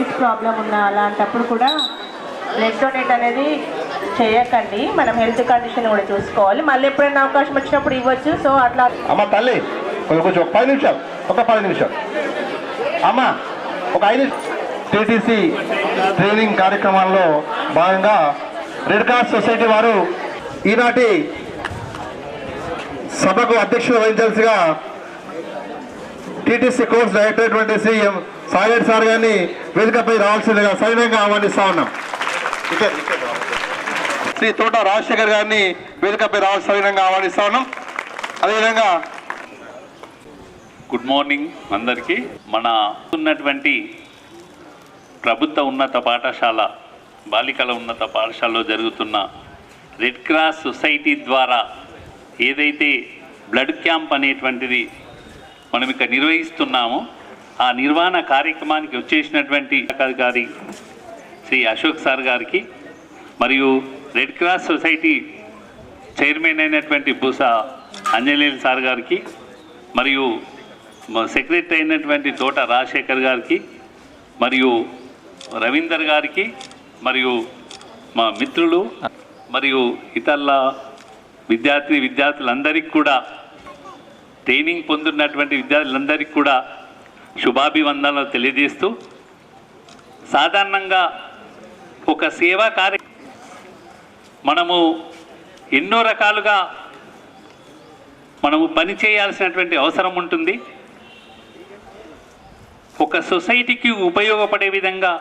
Piles problem ఉన్న అలాంటప్పుడు కూడా బ్లడ్ డొనేట్ అనేది చేయకండి. మనం హెల్త్ కండిషన్ కూడా చూసుకోవాలి. మళ్ళీ ఎప్పుడైనా అవకాశం వచ్చినప్పుడు ఇవ్వచ్చు. సో అట్లా అమ్మ తల్లి కొంచెం పది నిమిషాలు ఒక పది నిమిషాలు. అమ్మ ఒక ఐదు టీటీసీ ట్రైనింగ్ కార్యక్రమాల్లో భాగంగా రెడ్ క్రాస్ సొసైటీ వారు ఈనాటి సభకు అధ్యక్షులు వహించాల్సిగా TTC course director twenty Shri Sagar sir గారిని వేదికపై రావాల్సిందిగా సైన్యంగా ఆహ్వానిస్తా ఉన్నాం. శ్రీ తోట రాజశేఖర్ గారిని వేదికపై రావాల్సిన విధంగా ఆహ్వానిస్తా ఉన్నాం. అదేవిధంగా గుడ్ మార్నింగ్ అందరికీ. మన ఉన్నటువంటి ప్రభుత్వ ఉన్నత పాఠశాల బాలికల ఉన్నత పాఠశాలలో జరుగుతున్న రెడ్ క్రాస్ సొసైటీ ద్వారా ఏదైతే బ్లడ్ క్యాంప్ అనేటువంటిది మనం ఇక్కడ నిర్వహిస్తున్నామో ఆ నిర్వహణ కార్యక్రమానికి వచ్చేసినటువంటి అధికారి శ్రీ అశోక్ సార్ గారికి మరియు రెడ్ క్రాస్ సొసైటీ చైర్మన్ అయినటువంటి బూస అంజనేయులు సార్ గారికి మరియు సెక్రటరీ అయినటువంటి తోట రాజశేఖర్ గారికి మరియు రవీందర్ గారికి మరియు మా మిత్రులు మరియు ఇతరుల విద్యార్థి విద్యార్థులందరికీ కూడా ట్రైనింగ్ పొందుతున్నటువంటి విద్యార్థులందరికీ కూడా శుభాభివందనలు తెలియజేస్తూ సాధారణంగా ఒక సేవా కార్య మనము ఎన్నో రకాలుగా మనము పని చేయాల్సినటువంటి అవసరం ఉంటుంది. ఒక సొసైటీకి ఉపయోగపడే విధంగా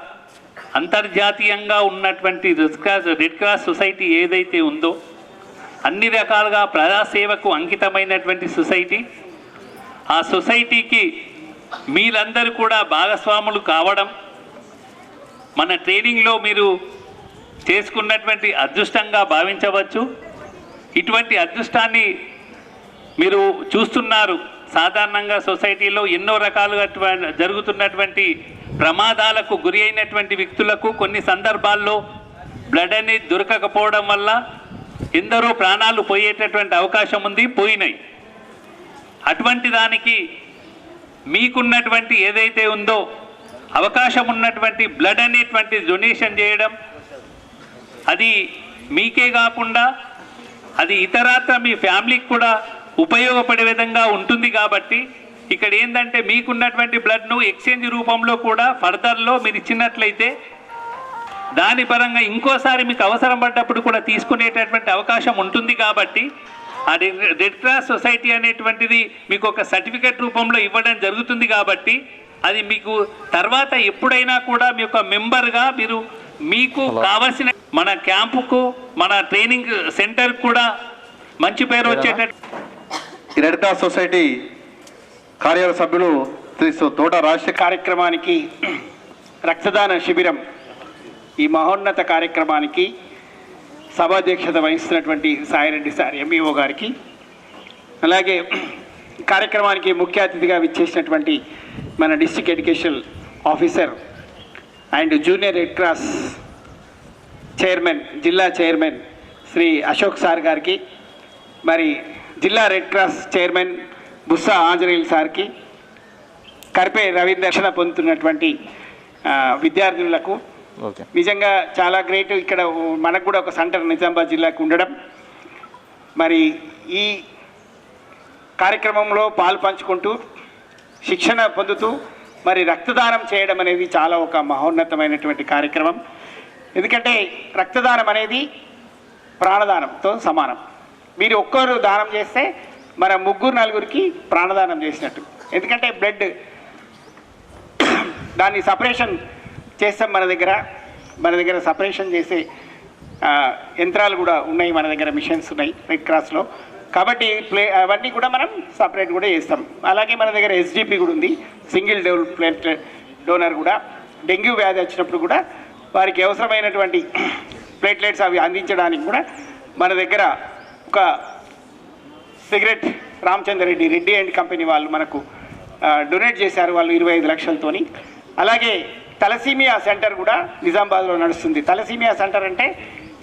అంతర్జాతీయంగా ఉన్నటువంటి red cross red cross society ఏదైతే ఉందో అన్ని రకాలుగా ప్రజాసేవకు అంకితమైనటువంటి సొసైటీ ఆ సొసైటీకి మీరందరూ కూడా భాగస్వాములు కావడం మన ట్రైనింగ్లో మీరు చేసుకున్నటువంటి అదృష్టంగా భావించవచ్చు. ఇటువంటి అదృష్టాన్ని మీరు చూస్తున్నారు. సాధారణంగా సొసైటీలో ఎన్నో రకాలుగా అటువంటి- జరుగుతున్నటువంటి ప్రమాదాలకు గురి అయినటువంటి వ్యక్తులకు కొన్ని సందర్భాల్లో బ్లడ్ అనేది దొరకకపోవడం వల్ల ఎందరో ప్రాణాలు పోయేటటువంటి అవకాశం ఉంది పోయినాయి. అటువంటి దానికి మీకున్నటువంటి ఏదైతే ఉందో అవకాశం ఉన్నటువంటి బ్లడ్ అనేటువంటి డొనేషన్ చేయడం అది మీకే కాకుండా అది ఇతరాత్ర మీ ఫ్యామిలీకి కూడా ఉపయోగపడే విధంగా ఉంటుంది కాబట్టి ఇక్కడ ఏంటంటే మీకున్నటువంటి బ్లడ్ను ఎక్స్చేంజ్ రూపంలో కూడా ఫర్దర్లో మీరు ఇచ్చినట్లయితే దాని పరంగా ఇంకోసారి మీకు అవసరం పడ్డప్పుడు కూడా తీసుకునేటటువంటి అవకాశం ఉంటుంది కాబట్టి ఆ రెడ్ క్రాస్ సొసైటీ అనేటువంటిది మీకు ఒక సర్టిఫికెట్ రూపంలో ఇవ్వడం జరుగుతుంది కాబట్టి అది మీకు తర్వాత ఎప్పుడైనా కూడా మీ యొక్క మెంబర్గా మీరు మీకు కావలసిన మన క్యాంపుకు మన ట్రైనింగ్ సెంటర్ కూడా మంచి పేరు వచ్చేటట్టు రెడ్ క్రాస్ సొసైటీ కార్యాలయ సభ్యులు శ్రీ తోట రాజశేఖర్ కార్యక్రమానికి రక్తదాన శిబిరం ఈ మహోన్నత కార్యక్రమానికి సభాధ్యక్షత వహిస్తున్నటువంటి సాయిరెడ్డి సార్ ఎంఈఓ గారికి అలాగే కార్యక్రమానికి ముఖ్య అతిథిగా విచ్చేసినటువంటి మన district education officer and junior red cross chairman జిల్లా చైర్మన్ శ్రీ అశోక్ సార్ గారికి మరి జిల్లా red cross chairman Bussa Anjaneyulu సార్కి కరిపే రవీందర్శన పొందుతున్నటువంటి విద్యార్థులకు నిజంగా చాలా గ్రేట్. ఇక్కడ మనకు కూడా ఒక సెంటర్ నిజామాబాద్ జిల్లాకు ఉండడం. మరి ఈ కార్యక్రమంలో పాలు పంచుకుంటూ శిక్షణ పొందుతూ మరి రక్తదానం చేయడం అనేది చాలా ఒక మహోన్నతమైనటువంటి కార్యక్రమం. ఎందుకంటే రక్తదానం అనేది ప్రాణదానంతో సమానం. మీరు ఒక్కరు దానం చేస్తే మన ముగ్గురు నలుగురికి ప్రాణదానం చేసినట్టు. ఎందుకంటే బ్లడ్ దాన్ని సపరేషన్ చేస్తాం మన దగ్గర. మన దగ్గర సపరేషన్ చేసే యంత్రాలు కూడా ఉన్నాయి మన దగ్గర మిషన్స్ ఉన్నాయి రెడ్ క్రాస్లో కాబట్టి ప్లే అవన్నీ కూడా మనం సపరేట్ కూడా చేస్తాం. అలాగే మన దగ్గర ఎస్డిపి కూడా ఉంది. సింగిల్ డోల్ ప్లేట్ డోనర్ కూడా. డెంగ్యూ వ్యాధి వచ్చినప్పుడు కూడా వారికి అవసరమైనటువంటి ప్లేట్లెట్స్ అవి అందించడానికి కూడా మన దగ్గర ఒక cigarette Ramachandra Reddy Reddy and company వాళ్ళు మనకు డొనేట్ చేశారు వాళ్ళు ఇరవై ఐదు లక్షలతోని. అలాగే తలసీమియా సెంటర్ కూడా నిజామాబాద్లో నడుస్తుంది. తలసీమియా సెంటర్ అంటే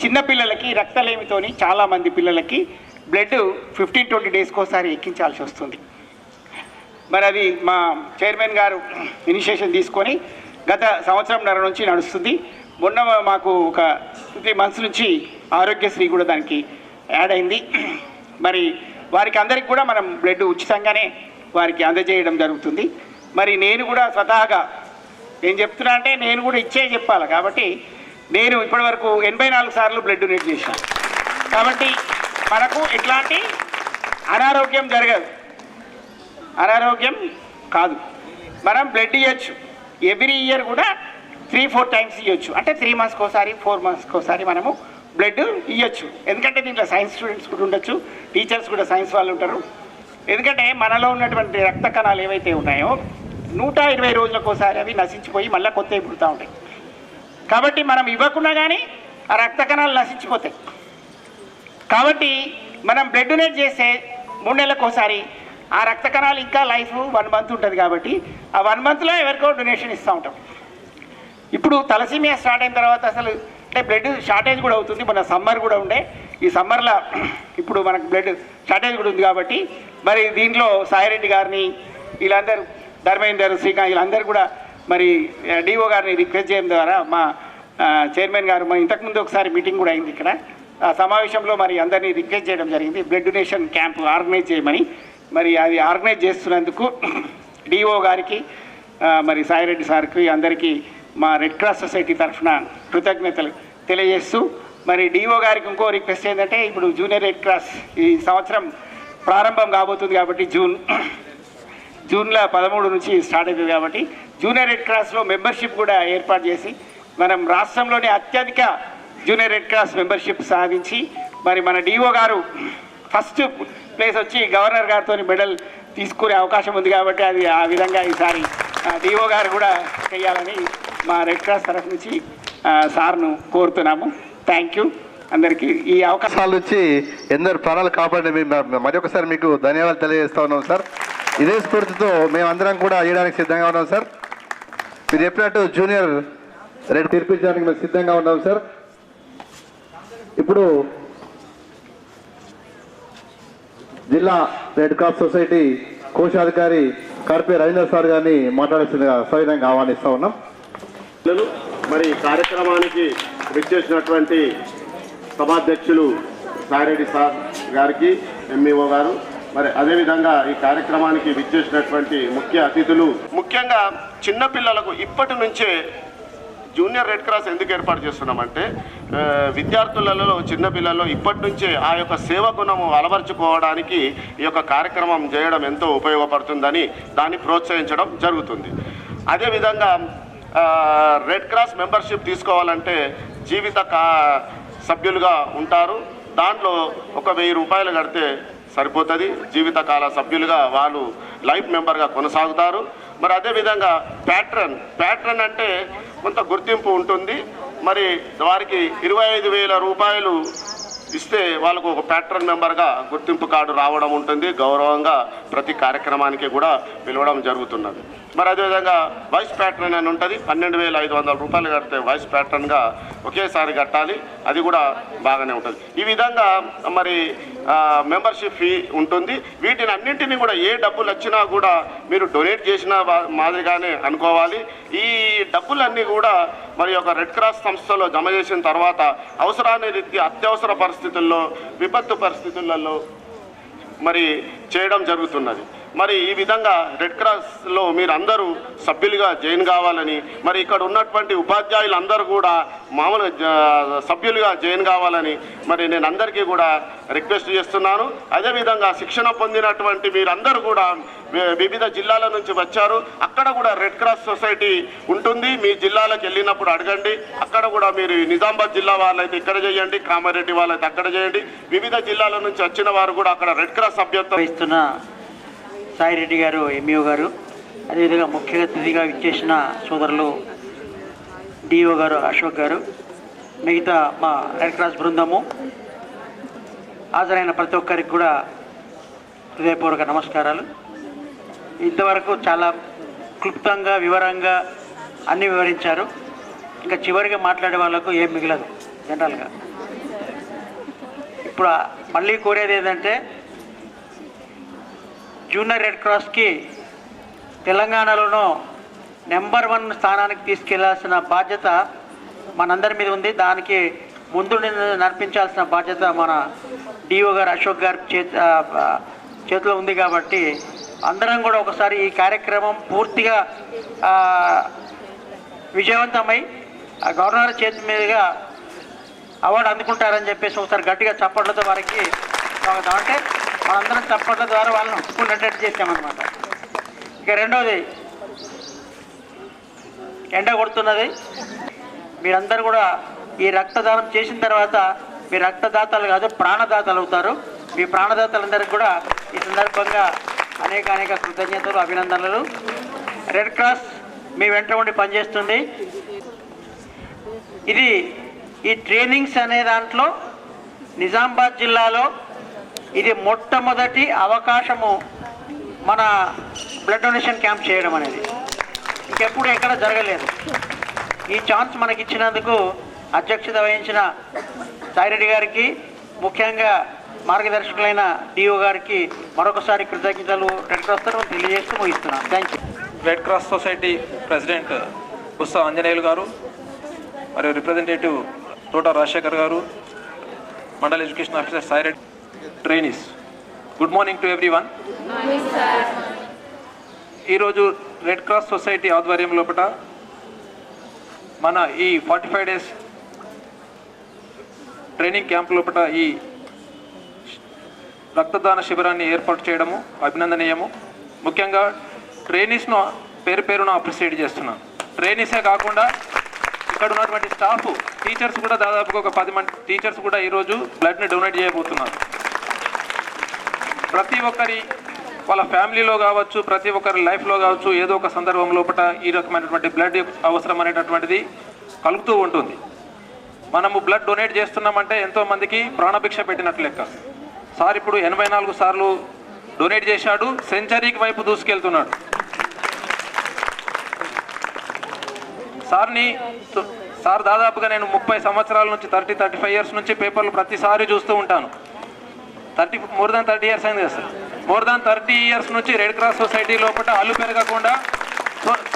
చిన్నపిల్లలకి రక్తలేమితోని చాలామంది పిల్లలకి బ్లడ్ ఫిఫ్టీన్ ట్వంటీ డేస్కి ఒకసారి ఎక్కించాల్సి వస్తుంది. మరి అది మా చైర్మన్ గారు ఇనిషియేషన్ తీసుకొని గత సంవత్సరంన్నర నుంచి నడుస్తుంది. మొన్న మాకు ఒక త్రీ మంత్స్ నుంచి ఆరోగ్యశ్రీ కూడా దానికి యాడ్ అయింది. మరి వారికి అందరికి కూడా మనం బ్లడ్ ఉచితంగానే వారికి అందజేయడం జరుగుతుంది. మరి నేను కూడా స్వతహాగా నేను చెప్తున్నా అంటే నేను కూడా ఇచ్చే చెప్పాలి. కాబట్టి నేను ఇప్పటివరకు ఎనభై నాలుగు సార్లు బ్లడ్ డొనేట్ చేశాను కాబట్టి మనకు ఇట్లాంటి అనారోగ్యం జరగదు. అనారోగ్యం కాదు. మనం బ్లడ్ ఇవ్వచ్చు ఎవ్రీ ఇయర్ కూడా త్రీ ఫోర్ టైమ్స్ ఇవ్వచ్చు అంటే త్రీ మంత్స్కి ఒకసారి ఫోర్ మంత్స్కి ఒకసారి మనము బ్లడ్ ఇవ్వచ్చు ఎందుకంటే దీంట్లో సైన్స్ స్టూడెంట్స్ కూడా ఉండొచ్చు. టీచర్స్ కూడా సైన్స్ వాళ్ళు ఉంటారు. ఎందుకంటే మనలో ఉన్నటువంటి రక్త కణాలు ఏవైతే ఉన్నాయో నూట ఇరవై రోజులకోసారి అవి నశించిపోయి మళ్ళీ కొత్తవి పుడుతూ ఉంటాయి. కాబట్టి మనం ఇవ్వకున్నా కానీ ఆ రక్త కణాలు నశించిపోతాయి. కాబట్టి మనం బ్లడ్ డొనేట్ చేస్తే మూడు నెలలకు ఒకసారి ఆ రక్త కణాలు ఇంకా లైఫ్ వన్ మంత్ ఉంటుంది కాబట్టి ఆ వన్ మంత్లో ఎవరికో డొనేషన్ ఇస్తూ ఉంటాం. ఇప్పుడు తలసీమియా స్టార్ట్ అయిన తర్వాత అసలు అంటే బ్లడ్ షార్టేజ్ కూడా అవుతుంది. మన సమ్మర్ కూడా ఉండే. ఈ సమ్మర్లో ఇప్పుడు మనకు బ్లడ్ షార్టేజ్ కూడా ఉంది కాబట్టి మరి దీంట్లో సాయిరెడ్డి గారిని వీళ్ళందరూ ధర్మేందర్ శ్రీకాంత్ వీళ్ళందరూ కూడా మరి డిఓ గారిని రిక్వెస్ట్ చేయడం ద్వారా మా చైర్మన్ గారు మా ఇంతకుముందు ఒకసారి మీటింగ్ కూడా అయింది ఇక్కడ. ఆ సమావేశంలో మరి అందరినీ రిక్వెస్ట్ చేయడం జరిగింది. బ్లడ్ డొనేషన్ క్యాంప్ ఆర్గనైజ్ చేయమని. మరి అది ఆర్గనైజ్ చేస్తున్నందుకు డిఓ గారికి మరి సాయిరెడ్డి సార్కి అందరికీ మా రెడ్ క్రాస్ సొసైటీ తరఫున కృతజ్ఞతలు తెలియజేస్తూ మరి డిఓ గారికి ఇంకో రిక్వెస్ట్ ఏంటంటే ఇప్పుడు జూనియర్ రెడ్ క్రాస్ ఈ సంవత్సరం ప్రారంభం కాబోతుంది కాబట్టి జూన్ జూన్లో పదమూడు నుంచి స్టార్ట్ అవుతుంది కాబట్టి జూనియర్ రెడ్ క్రాస్లో మెంబర్షిప్ కూడా ఏర్పాటు చేసి మనం రాష్ట్రంలోనే అత్యధిక జూనియర్ రెడ్ క్రాస్ మెంబర్షిప్ సాధించి మరి మన డిఓ గారు ఫస్ట్ ప్లేస్ వచ్చి గవర్నర్ గారితో మెడల్ తీసుకునే అవకాశం ఉంది కాబట్టి అది ఆ విధంగా ఈసారి డిఓ గారు కూడా చేయాలని మా రెడ్ క్రాస్ తరఫు నుంచి సార్ను కోరుతున్నాము. థ్యాంక్ యూ అందరికీ ఈ అవకాశాలు అవకాశాల నుంచి ఎందరు ప్రాణాలు కాపాడి మరొకసారి మీకు ధన్యవాదాలు తెలియజేస్తా ఉన్నాం సార్. ఇదే స్ఫూర్తితో మేమందరం కూడా చేయడానికి సిద్ధంగా ఉన్నాం సార్. మీరు చెప్పినట్టు జూనియర్ రెడ్ తీర్పించడానికి మేము సిద్ధంగా ఉన్నాం సార్. ఇప్పుడు జిల్లా రెడ్ క్రాస్ సొసైటీ కోశాధికారి కర్పే రవీంద్ర సార్ గారిని మాట్లాడాల్సిందిగా సవిధంగా ఆహ్వానిస్తా ఉన్నాం. మరి కార్యక్రమానికి విచ్చేసినటువంటి సభాధ్యక్షులు సాయిరెడ్డి సార్ గారికి ఎంఈఓ గారు మరి అదేవిధంగా ఈ కార్యక్రమానికి విచ్చేసినటువంటి ముఖ్య అతిథులు. ముఖ్యంగా చిన్నపిల్లలకు ఇప్పటి నుంచే జూనియర్ రెడ్ క్రాస్ ఎందుకు ఏర్పాటు చేస్తున్నామంటే విద్యార్థులలో చిన్నపిల్లల్లో ఇప్పటి నుంచే ఆ యొక్క సేవ గుణము అలవర్చుకోవడానికి ఈ యొక్క కార్యక్రమం చేయడం ఎంతో ఉపయోగపడుతుందని దాన్ని ప్రోత్సహించడం జరుగుతుంది. అదేవిధంగా రెడ్ క్రాస్ మెంబర్షిప్ తీసుకోవాలంటే జీవిత కా సభ్యులుగా ఉంటారు. దాంట్లో ఒక వెయ్యి రూపాయలు కడితే సరిపోతుంది. జీవితకాల సభ్యులుగా వాళ్ళు లైఫ్ మెంబర్గా కొనసాగుతారు. మరి అదేవిధంగా ప్యాట్రన్ ప్యాట్రన్ అంటే కొంత గుర్తింపు ఉంటుంది. మరి వారికి ఇరవై ఐదు వేల రూపాయలు ఇస్తే వాళ్ళకు ఒక ప్యాట్రన్ మెంబర్గా గుర్తింపు కార్డు రావడం ఉంటుంది. గౌరవంగా ప్రతి కార్యక్రమానికి కూడా పిలవడం జరుగుతున్నది. మరి అదేవిధంగా వైస్ ప్యాట్రన్ అని ఉంటుంది. పన్నెండు వేల ఐదు వందల రూపాయలు కడితే వైస్ ప్యాట్రన్గా ఒకేసారి కట్టాలి. అది కూడా బాగానే ఉంటుంది. ఈ విధంగా మరి మెంబర్షిప్ ఫీ ఉంటుంది. వీటిని అన్నింటినీ కూడా ఏ డబ్బులు వచ్చినా కూడా మీరు డొనేట్ చేసిన మాదిరిగానే అనుకోవాలి. ఈ డబ్బులన్నీ కూడా మరి ఒక రెడ్ క్రాస్ సంస్థలో జమ చేసిన తర్వాత అవసరాన్ని రీతి అత్యవసర పరిస్థితుల్లో విపత్తు పరిస్థితులలో మరి చేయడం జరుగుతున్నది. మరి ఈ విధంగా రెడ్ క్రాస్లో మీరు అందరూ సభ్యులుగా జాయిన్ కావాలని మరి ఇక్కడ ఉన్నటువంటి ఉపాధ్యాయులు అందరూ కూడా మామూలు సభ్యులుగా జాయిన్ కావాలని మరి నేను అందరికీ కూడా రిక్వెస్ట్ చేస్తున్నాను. అదేవిధంగా శిక్షణ పొందినటువంటి మీరందరూ కూడా వివిధ జిల్లాల నుంచి వచ్చారు. అక్కడ కూడా రెడ్ క్రాస్ సొసైటీ ఉంటుంది. మీ జిల్లాలకు వెళ్ళినప్పుడు అడగండి. అక్కడ కూడా మీరు నిజామాబాద్ జిల్లా వాళ్ళైతే ఇక్కడ చేయండి. కామారెడ్డి వాళ్ళైతే అక్కడ చేయండి. వివిధ జిల్లాల నుంచి వచ్చిన వారు కూడా అక్కడ రెడ్ క్రాస్ సభ్యత్వం వహిస్తున్న సాయిరెడ్డి గారు ఎంఈఓ గారు అదేవిధంగా ముఖ్య అతిథిగా విచ్చేసిన సోదరులు డిఓ గారు అశోక్ గారు మిగతా మా రెడ్ క్రాస్ బృందము. హాజరైన ప్రతి ఒక్కరికి కూడా హృదయపూర్వక నమస్కారాలు. ఇంతవరకు చాలా క్లుప్తంగా వివరంగా అన్నీ వివరించారు. ఇంకా చివరిగా మాట్లాడే వాళ్ళకు ఏం మిగలదు జనరల్గా. ఇప్పుడు మళ్ళీ కోరేది ఏంటంటే జూనియర్ రెడ్ క్రాస్కి తెలంగాణలోనూ నెంబర్ వన్ స్థానానికి తీసుకెళ్ళాల్సిన బాధ్యత మనందరి మీద ఉంది. దానికి ముందు నడిపించాల్సిన బాధ్యత మన డిఓ గారు అశోక్ గారి చేతిలో ఉంది కాబట్టి అందరం కూడా ఒకసారి ఈ కార్యక్రమం పూర్తిగా విజయవంతమై ఆ గవర్నర్ చేతి మీదుగా అవార్డు అందుకుంటారని చెప్పేసి ఒకసారి గట్టిగా చప్పట్లతో వారికి అంటే మనందరం చప్పట్ల ద్వారా వాళ్ళని ఒప్పుకున్నట్టు చేసామన్నమాట ఇక రెండవది ఎండ కొడుతున్నది. మీరందరూ కూడా ఈ రక్తదానం చేసిన తర్వాత మీ రక్తదాతలు కాదు ప్రాణదాతలు అవుతారు. మీ ప్రాణదాతలందరికీ కూడా ఈ సందర్భంగా అనేక అనేక కృతజ్ఞతలు అభినందనలు. రెడ్ క్రాస్ మీ వెంట ఉండి పనిచేస్తుంది. ఇది ఈ ట్రైనింగ్స్ అనే దాంట్లో నిజామాబాద్ జిల్లాలో ఇది మొట్టమొదటి అవకాశము మన బ్లడ్ డొనేషన్ క్యాంప్ చేయడం అనేది. ఇంకెప్పుడు ఎక్కడ జరగలేదు. ఈ ఛాన్స్ మనకి ఇచ్చినందుకు అధ్యక్షత వహించిన సాయిరెడ్డి గారికి ముఖ్యంగా మార్గదర్శకులైన డిఓ గారికి మరొకసారి కృతజ్ఞతలు రెడ్ క్రాస్ తరఫున తెలియజేస్తూ ముగిస్తున్నాను thank you red cross society president ఉత్సవ ఆంజనేయులు గారు మరియు రిప్రజెంటేటివ్ తోట రాజశేఖర్ గారు mandal education officer Sai Reddy trainees good morning to everyone ఈరోజు రెడ్ క్రాస్ సొసైటీ ఆధ్వర్యం లోపల మన ఈ forty five days training camp లోపల ఈ రక్తదాన శిబిరాన్ని ఏర్పాటు చేయడము అభినందనీయము. ముఖ్యంగా ట్రైనీస్ను పేరు పేరున అప్రిషియేట్ చేస్తున్నాను ట్రైనీసే కాకుండా ఇక్కడ ఉన్నటువంటి స్టాఫ్ టీచర్స్ కూడా దాదాపుగా ఒక పది మంది టీచర్స్ కూడా ఈరోజు బ్లడ్ని డొనేట్ చేయబోతున్నారు. ప్రతి ఒక్కరి వాళ్ళ ఫ్యామిలీలో కావచ్చు ప్రతి ఒక్కరి లైఫ్లో కావచ్చు ఏదో ఒక సందర్భం లోపల ఈ రకమైనటువంటి బ్లడ్ అవసరం అనేటటువంటిది కలుగుతూ ఉంటుంది. మనము బ్లడ్ డొనేట్ చేస్తున్నామంటే ఎంతోమందికి ప్రాణభిక్ష పెట్టినట్లు లెక్క. సార్ ఇప్పుడు ఎనభై నాలుగు సార్లు డొనేట్ చేశాడు సెంచరీకి వైపు దూసుకెళ్తున్నాడు. సార్ని సార్ దాదాపుగా నేను ముప్పై సంవత్సరాల నుంచి థర్టీ థర్టీ ఫైవ్ ఇయర్స్ నుంచి పేపర్లు ప్రతిసారి చూస్తూ ఉంటాను. Thirty more than thirty years అయింది కదా sir. More than thirty years నుంచి రెడ్ క్రాస్ సొసైటీ లోపల అల్లు పెరగకుండా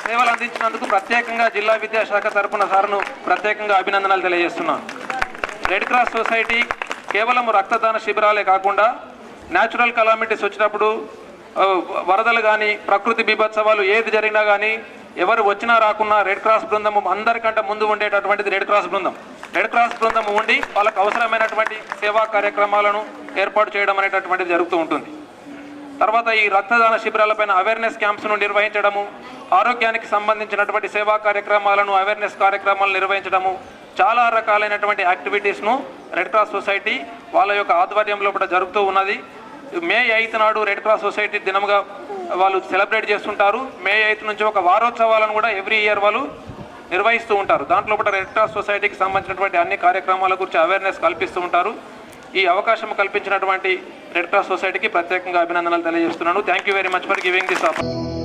సేవలు అందించినందుకు ప్రత్యేకంగా జిల్లా విద్యాశాఖ తరపున సార్ను ప్రత్యేకంగా అభినందనలు తెలియజేస్తున్నాను. రెడ్ క్రాస్ సొసైటీ కేవలం రక్తదాన శిబిరాలే కాకుండా న్యాచురల్ కలామిటీస్ వచ్చినప్పుడు వరదలు కానీ ప్రకృతి బీభత్సవాలు ఏది జరిగినా కానీ ఎవరు వచ్చినా రాకున్నా రెడ్ క్రాస్ బృందం అందరికంటే ముందు ఉండేటటువంటిది రెడ్ క్రాస్ బృందం. రెడ్ క్రాస్ బృందం ఉండి వాళ్ళకు అవసరమైనటువంటి సేవా కార్యక్రమాలను ఏర్పాటు చేయడం అనేటటువంటిది జరుగుతూ ఉంటుంది. తర్వాత ఈ రక్తదాన శిబిరాలపైన అవేర్నెస్ క్యాంప్స్ను నిర్వహించడము ఆరోగ్యానికి సంబంధించినటువంటి సేవా కార్యక్రమాలను అవేర్నెస్ కార్యక్రమాలు నిర్వహించడము చాలా రకాలైనటువంటి యాక్టివిటీస్ను రెడ్ క్రాస్ సొసైటీ వాళ్ళ యొక్క ఆధ్వర్యంలో కూడా జరుగుతూ ఉన్నది. మే ఎయిత్ నాడు రెడ్ క్రాస్ సొసైటీ దినంగా వాళ్ళు సెలబ్రేట్ చేస్తుంటారు. మే ఎయిత్ నుంచి ఒక వారోత్సవాలను కూడా ఎవ్రీ ఇయర్ వాళ్ళు నిర్వహిస్తూ ఉంటారు. దాంట్లో కూడా రెడ్ క్రాస్ సొసైటీకి సంబంధించినటువంటి అన్ని కార్యక్రమాల గురించి అవేర్నెస్ కల్పిస్తూ ఉంటారు. ఈ అవకాశం కల్పించినటువంటి రెడ్ క్రాస్ సొసైటీకి ప్రత్యేకంగా అభినందనలు తెలియజేస్తున్నాను. Thank you very much for giving this opportunity